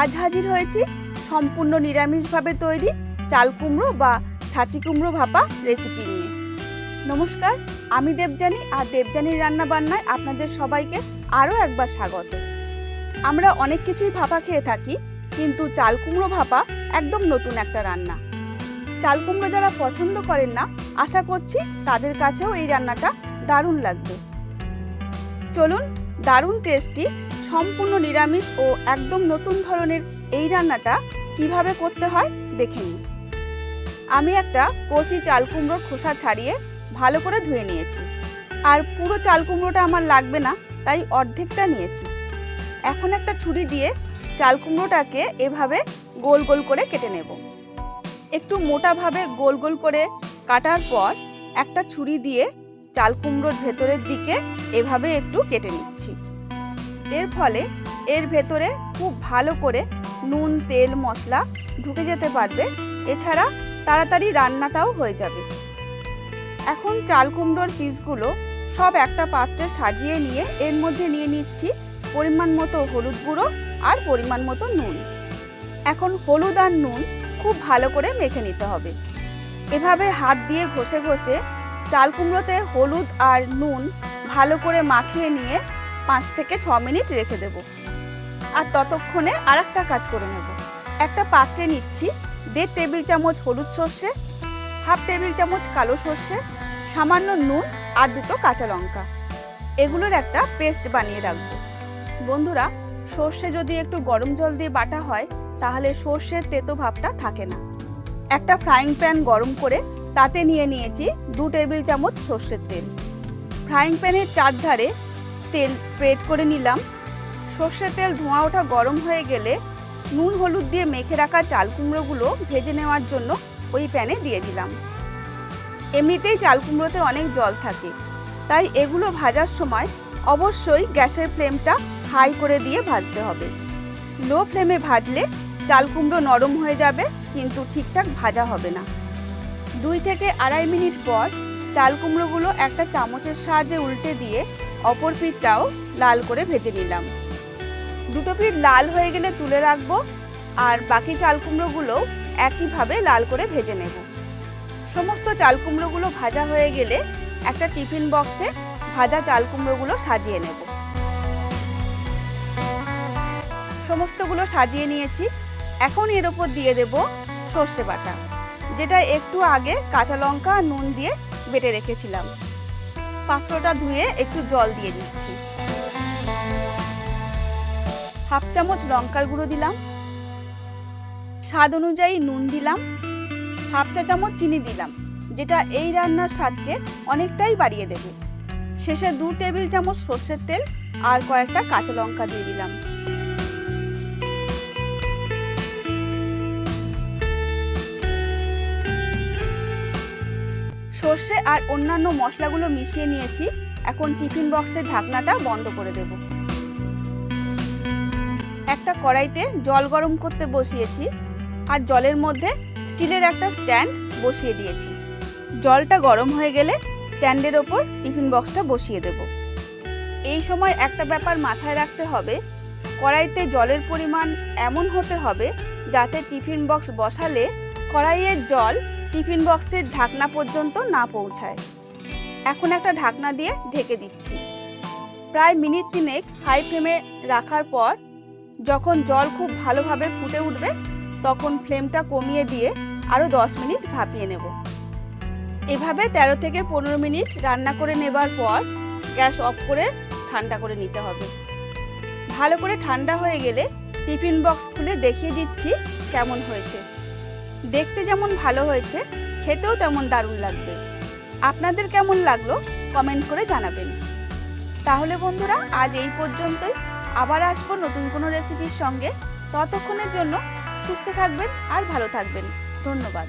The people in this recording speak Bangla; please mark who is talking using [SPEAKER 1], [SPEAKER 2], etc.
[SPEAKER 1] আজ হাজির হয়েছি সম্পূর্ণ নিরামিষভাবে তৈরি চাল কুমড়ো বা ছাঁচি কুমড়ো ভাপা রেসিপি নিয়ে। নমস্কার, আমি দেবজানি আর দেবজানির রান্না বান্নায় আপনাদের সবাইকে আরও একবার স্বাগত। আমরা অনেক কিছুই ভাপা খেয়ে থাকি, কিন্তু চাল কুমড়ো ভাপা একদম নতুন একটা রান্না। চাল কুমড়ো যারা পছন্দ করেন না, আশা করছি তাদের কাছেও এই রান্নাটা দারুণ লাগবে। চলুন, দারুণ টেস্টি সম্পূর্ণ নিরামিষ ও একদম নতুন ধরনের এই রান্নাটা কীভাবে করতে হয় দেখে নিই। আমি একটা কচি চাল কুমড়োর খোসা ছাড়িয়ে ভালো করে ধুয়ে নিয়েছি। আর পুরো চাল কুমড়োটা আমার লাগবে না, তাই অর্ধেকটা নিয়েছি। এখন একটা ছুরি দিয়ে চাল কুমড়োটাকে এভাবে গোল গোল করে কেটে নেব। একটু মোটাভাবে গোল গোল করে কাটার পর একটা ছুরি দিয়ে চাল কুমড়োর ভেতরের দিকে এভাবে একটু কেটে নিচ্ছি। এর ফলে এর ভেতরে খুব ভালো করে নুন, তেল, মশলা ঢুকে যেতে পারবে। এছাড়া তাড়াতাড়ি রান্নাটাও হয়ে যাবে। এখন চাল কুমড়োর পিসগুলো সব একটা পাত্রে সাজিয়ে নিয়ে এর মধ্যে নিয়ে নিচ্ছি পরিমাণ মতো হলুদ গুঁড়ো আর পরিমাণ মতো নুন। এখন হলুদ আর নুন খুব ভালো করে মেখে নিতে হবে। এভাবে হাত দিয়ে ঘষে ঘষে চাল কুমড়োতে হলুদ আর নুন ভালো করে মাখিয়ে নিয়ে পাঁচ থেকে ছ মিনিট রেখে দেব। আর ততক্ষণে আর একটা কাজ করে নেব। একটা পাত্রে নিচ্ছি দেড় টেবিল চামচ হলুদ সর্ষে, হাফ টেবিল চামচ কালো সর্ষে, সামান্য নুন আর দুটো কাঁচা লঙ্কা। এগুলোর একটা পেস্ট বানিয়ে রাখব। বন্ধুরা, সর্ষে যদি একটু গরম জল দিয়ে বাটা হয়, তাহলে সর্ষের তেতো ভাবটা থাকে না। একটা ফ্রাইং প্যান গরম করে তাতে নিয়ে নিয়েছি দু টেবিল চামচ সর্ষের তেল। ফ্রাইং প্যানের চারধারে তেল স্প্রেড করে নিলাম। সর্ষের তেল ধোঁয়া ওঠা গরম হয়ে গেলে নুন হলুদ দিয়ে মেখে রাখা চাল কুমড়োগুলো ভেজে নেওয়ার জন্য ওই প্যানে দিয়ে দিলাম। এমনিতেই চাল কুমড়োতে অনেক জল থাকে, তাই এগুলো ভাজার সময় অবশ্যই গ্যাসের ফ্লেমটা হাই করে দিয়ে ভাজতে হবে। লো ফ্লেমে ভাজলে চাল কুমড়ো নরম হয়ে যাবে, কিন্তু ঠিকঠাক ভাজা হবে না। দুই থেকে আড়াই মিনিট পর চাল কুমড়োগুলো একটা চামচের সাহায্যে উল্টে দিয়ে অপর পিঠটাও লাল করে ভেজে নিলাম। দুটো পিঠ লাল হয়ে গেলে তুলে রাখব আর বাকি চাল কুমড়োগুলো একইভাবে লাল করে ভেজে নেব। সমস্ত চাল কুমড়োগুলো ভাজা হয়ে গেলে একটা টিফিন বক্সে ভাজা চাল কুমড়োগুলো সাজিয়ে নেব। সমস্তগুলো সাজিয়ে নিয়েছি। এখন এর ওপর দিয়ে দেব সর্ষে বাটা, যেটা একটু আগে কাঁচা লঙ্কা নুন দিয়ে বেটে রেখেছিলাম। পাত্রটা ধুয়ে একটু জল দিয়ে দিচ্ছি। হাফ চামচ লঙ্কার গুঁড়ো দিলাম। স্বাদ অনুযায়ী নুন দিলাম। হাফ চা চামচ চিনি দিলাম, যেটা এই রান্নার স্বাদকে অনেকটাই বাড়িয়ে দেবে। শেষে দু টেবিল চামচ সর্ষের তেল আর কয়েকটা কাঁচা লঙ্কা দিয়ে দিলাম। সর্ষে আর অন্যান্য মশলাগুলো মিশিয়ে নিয়েছি। এখন টিফিন বক্সের ঢাকনাটা বন্ধ করে দেব। একটা কড়াইতে জল গরম করতে বসিয়েছি আর জলের মধ্যে স্টিলের একটা স্ট্যান্ড বসিয়ে দিয়েছি। জলটা গরম হয়ে গেলে স্ট্যান্ডের ওপর টিফিন বক্সটা বসিয়ে দেব। এই সময় একটা ব্যাপার মাথায় রাখতে হবে, কড়াইতে জলের পরিমাণ এমন হতে হবে যাতে টিফিন বক্স বসালে কড়াইয়ের জল টিফিন বক্সের ঢাকনা পর্যন্ত না পৌঁছায়। এখন একটা ঢাকনা দিয়ে ঢেকে দিচ্ছি। প্রায় মিনিট তিনেক হাই ফ্লেমে রাখার পর যখন জল খুব ভালোভাবে ফুটে উঠবে, তখন ফ্লেমটা কমিয়ে দিয়ে আরও দশ মিনিট ভাপিয়ে নেব। এভাবে ১৩ থেকে পনেরো মিনিট রান্না করে নেবার পর গ্যাস অফ করে ঠান্ডা করে নিতে হবে। ভালো করে ঠান্ডা হয়ে গেলে টিফিন বক্স খুলে দেখিয়ে দিচ্ছি কেমন হয়েছে। দেখতে যেমন ভালো হয়েছে, খেতেও তেমন দারুণ লাগবে। আপনাদের কেমন লাগল কমেন্ট করে জানাবেন। তাহলে বন্ধুরা, আজ এই পর্যন্তই। আবার আসব নতুন কোনো রেসিপির সঙ্গে। ততক্ষণের জন্য সুস্থ থাকবেন আর ভালো থাকবেন। ধন্যবাদ।